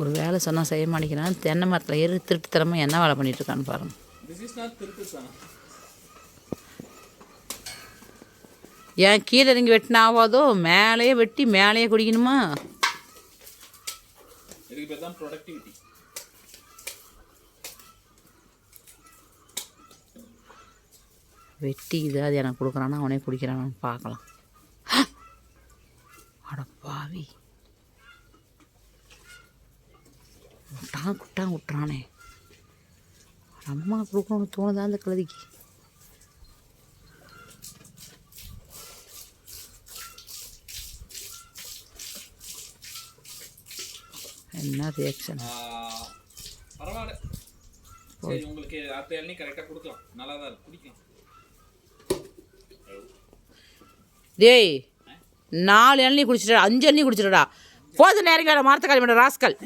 ஒரு வேலை சொன்னால் செய்ய மாட்டேங்கிறான். தென்னை மரத்தில் ஏறி திருட்டுத்தரமாக என்ன வேலை பண்ணிட்டு இருக்கான்னு பாருங்க. திஸ் இஸ் நாட் திருட்டு சார் ஏன் கீழே இறங்கி வெட்டினா ஆகாதோ மேலேயே வெட்டி மேலேயே குடிக்கணுமா? வெட்டி இது அது எனக்கு கொடுக்குறானா அவனே குடிக்கிறானான்னு பார்க்கலாம். அட பாவி. முட்டான் குட்டான் விட்டுறானே அம்மா கொடுக்கணும்னு தோணுதா அந்த கழுதிக்கு? என்ன ரியாக்ஷன் பரவாயில்ல. சரி உங்களுக்கு அடுத்த இளநீ கரெக்டாக கொடுக்கலாம். நல்லா தான் குடிக்கலாம். டேய் நாலு எண்ணெய் குடிச்சிட்டா அஞ்சு எண்ணெய் குடிச்சிட்டடா போது நேரம் வேறு மரத்தை கிளம்பிட ராஸ்கல்.